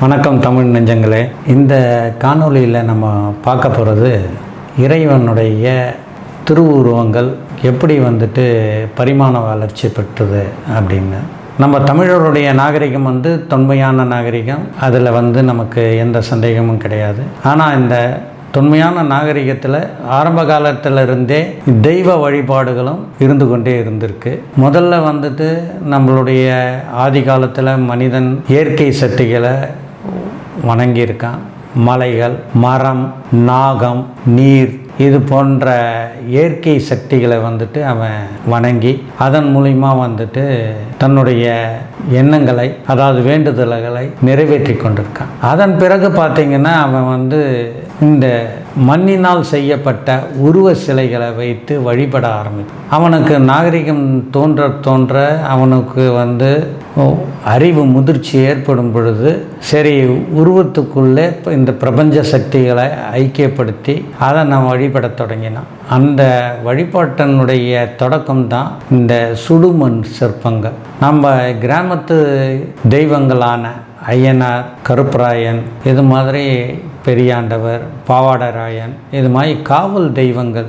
வணக்கம் தமிழ் நெஞ்சங்களே. இந்த காணொலியில் நம்ம பார்க்க போகிறது இறைவனுடைய திருவுருவங்கள் எப்படி வந்துட்டு பரிமாண வளர்ச்சி பெற்றது அப்படின்னு. நம்ம தமிழருடைய நாகரிகம் வந்து தொன்மையான நாகரிகம். அதில் வந்து நமக்கு எந்த சந்தேகமும் கிடையாது. ஆனால் இந்த தொன்மையான நாகரிகத்தில் ஆரம்ப காலத்திலிருந்தே தெய்வ வழிபாடுகளும் இருந்து கொண்டே இருந்திருக்கு. முதல்ல வந்துட்டு நம்மளுடைய ஆதி காலத்தில் மனிதன் இயற்கை சக்திகளை வணங்கியிருக்கான். மலைகள் மரம் நாகம் நீர் இது போன்ற இயற்கை சக்திகளை வந்துட்டு அவன் வணங்கி அதன் மூலிமா வந்துட்டு தன்னுடைய எண்ணங்களை அதாவது வேண்டுதல்களை நிறைவேற்றி கொண்டிருக்கான். அதன் பிறகு பார்த்தீங்கன்னா அவன் வந்து இந்த மண்ணினால் செய்யப்பட்ட உருவ சிலைகளை வைத்து வழிபட ஆரம்பித்தான் அவனுக்கு நாகரிகம் தோன்ற தோன்ற அவனுக்கு வந்து அறிவு முதிர்ச்சி ஏற்படும் பொழுது சரி உருவத்துக்குள்ளே இந்த பிரபஞ்ச சக்திகளை ஐக்கியப்படுத்தி அதை நான் வழிபடத் தொடங்கினான் அந்த வழிபாட்டினுடைய தொடக்கம் தான் இந்த சுடுமண் சிற்பங்கள். நம்ம கிராமத்து தெய்வங்களான ஐயனார் கருப்பராயன் இது மாதிரி பெரியாண்டவர் பாவாடராயன் இது மாதிரி காவல் தெய்வங்கள்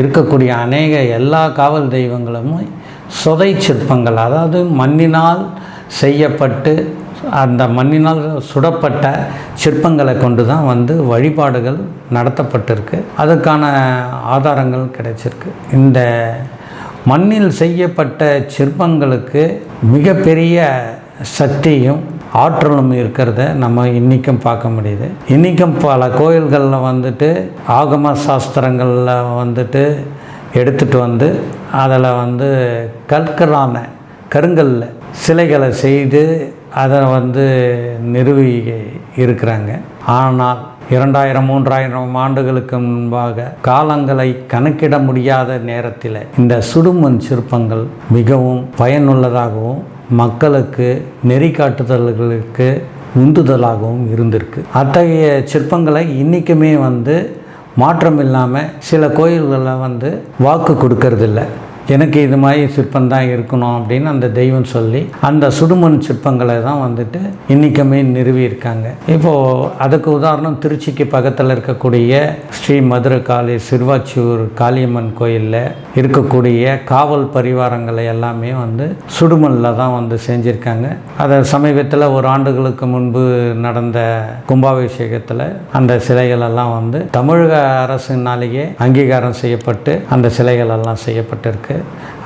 இருக்கக்கூடிய அநேக எல்லா காவல் தெய்வங்களும் சொதை சிற்பங்கள். அதாவது மண்ணினால் செய்யப்பட்டு அந்த மண்ணினால் சுடப்பட்ட சிற்பங்களை கொண்டு தான் வந்து வழிபாடுகள் நடத்தப்பட்டிருக்கு. அதுக்கான ஆதாரங்கள் கிடைச்சிருக்கு. இந்த மண்ணில் செய்யப்பட்ட சிற்பங்களுக்கு மிகப்பெரிய சக்தியும் ஆற்றலும் இருக்கிறத நம்ம இன்றைக்கும் பார்க்க முடியுது. இன்றைக்கும் பல கோயில்களில் வந்துட்டு ஆகம சாஸ்திரங்களில் வந்துட்டு எடுத்துகிட்டு வந்து அதில் வந்து கற்களான கருங்கல்ல சிலைகளை செய்து அதை வந்து நிறுவி இருக்கிறாங்க. ஆனால் இரண்டாயிரம் மூன்றாயிரம் ஆண்டுகளுக்கு முன்பாக காலங்களை கணக்கிட முடியாத நேரத்தில் இந்த சுடுமண் சிற்பங்கள் மிகவும் பயனுள்ளதாகவும் மக்களுக்கு நெறி காட்டுதல்களுக்கு உந்துதலாகவும் இருந்திருக்கு. அத்தகைய சிற்பங்களை இன்றைக்குமே வந்து மாற்றம் இல்லாமல் சில கோயில்களில் வந்து வாக்கு கொடுக்கறதில்ல. எனக்கு இது மாதிரி சிற்பம் தான் இருக்கணும் அப்படின்னு அந்த தெய்வம் சொல்லி அந்த சுடுமண் சிற்பங்களை தான் வந்துட்டு இன்றைக்குமே நிறுவியிருக்காங்க. இப்போது அதுக்கு உதாரணம் திருச்சிக்கு பக்கத்தில் இருக்கக்கூடிய ஸ்ரீ மதுரை காளி சிறுவாச்சியூர் காளியம்மன் கோயிலில் இருக்கக்கூடிய காவல் பரிவாரங்களை எல்லாமே வந்து சுடுமண்ணில் தான் வந்து செஞ்சுருக்காங்க. அதை சமீபத்தில் ஒரு ஆண்டுகளுக்கு முன்பு நடந்த கும்பாபிஷேகத்தில் அந்த சிலைகளெல்லாம் வந்து தமிழக அரசினாலேயே அங்கீகாரம் செய்யப்பட்டு அந்த சிலைகள் எல்லாம் செய்யப்பட்டிருக்கு.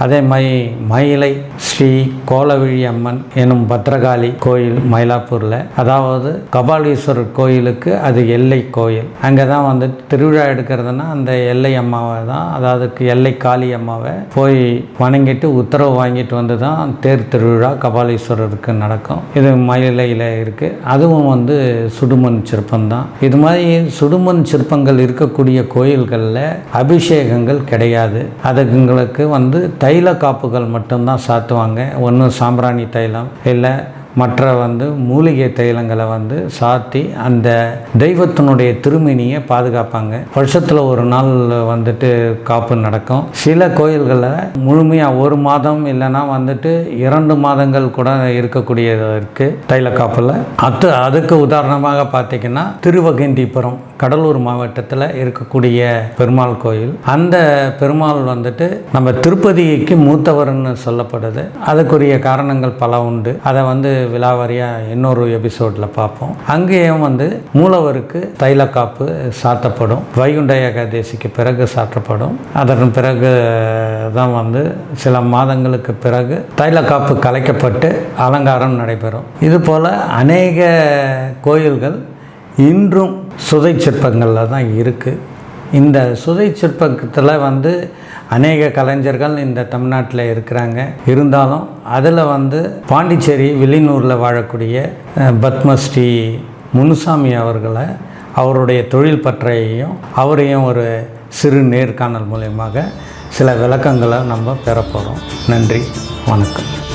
அதே மாதிரி மயிலை ஸ்ரீ கோலவிழி அம்மன் எனும் பத்ரகாளி கோயில் மயிலாப்பூரில். அதாவது கபாலீஸ்வரர் கோயிலுக்கு அது எல்லை கோயில். அங்கே தான் வந்து திருவிழா எடுக்கிறதுனா அந்த எல்லை அம்மாவை தான் அதாவது எல்லை காளி அம்மாவை போய் வணங்கிட்டு உத்தரவு வாங்கிட்டு வந்து தான் தேர் திருவிழா கபாலீஸ்வரருக்கு நடக்கும். இது மயிலையில் இருக்குது அதுவும் வந்து சுடுமண் சிற்பம் தான். இது மாதிரி சுடுமண் சிற்பங்கள் இருக்கக்கூடிய கோயில்களில் அபிஷேகங்கள் கிடையாது. அதுங்களுக்கு வந்து வந்து தைல காப்புகள் மட்டும்தான் சாத்துவாங்க. ஒன்று சாம்பிராணி தைலம் இல்லை மற்ற வந்து மூலிகை தைலங்களை வந்து சாத்தி அந்த தெய்வத்தினுடைய திருமணியை பாதுகாப்பாங்க. வருஷத்தில் ஒரு நாள் வந்துட்டு காப்பு நடக்கும். சில கோயில்களில் முழுமையாக ஒரு மாதம் இல்லைன்னா வந்துட்டு இரண்டு மாதங்கள் கூட இருக்கக்கூடியது இருக்குது தைல காப்பில். அது அதுக்கு உதாரணமாக பார்த்தீங்கன்னா திருவகண்டிபுரம் கடலூர் மாவட்டத்தில் இருக்கக்கூடிய பெருமாள் கோயில். அந்த பெருமாள் வந்துட்டு நம்ம திருப்பதிக்கு மூத்தவர்னு சொல்லப்படுது. அதுக்குரிய காரணங்கள் பல உண்டு. அதை வந்து விலாவாரியாக இன்னொரு எபிசோடில் பார்ப்போம். அங்கேயும் வந்து மூலவருக்கு தைல காப்பு சாத்தப்படும். வைகுண்ட ஏகாதேசிக்கு பிறகு சாற்றப்படும். அதன் பிறகு தான் வந்து சில மாதங்களுக்கு பிறகு தைல காப்பு கலைக்கப்பட்டு அலங்காரம் நடைபெறும். இது போல் அநேக கோயில்கள் இன்றும் சுதை சிற்பங்களில் தான் இருக்குது இந்த சுதை சிற்பத்தில் வந்து அநேக கலைஞர்கள் இந்த தமிழ்நாட்டில் இருக்கிறாங்க. இருந்தாலும் அதில் வந்து பாண்டிச்சேரி வெளிநூரில் வாழக்கூடிய பத்மஸ்ரீ முனுசாமி அவர்களை அவருடைய தொழில் பற்றையையும் அவரையும் ஒரு சிறு நேர்காணல் மூலயமாக சில விளக்கங்களை நம்ம பெறப்போகிறோம் நன்றி வணக்கம்.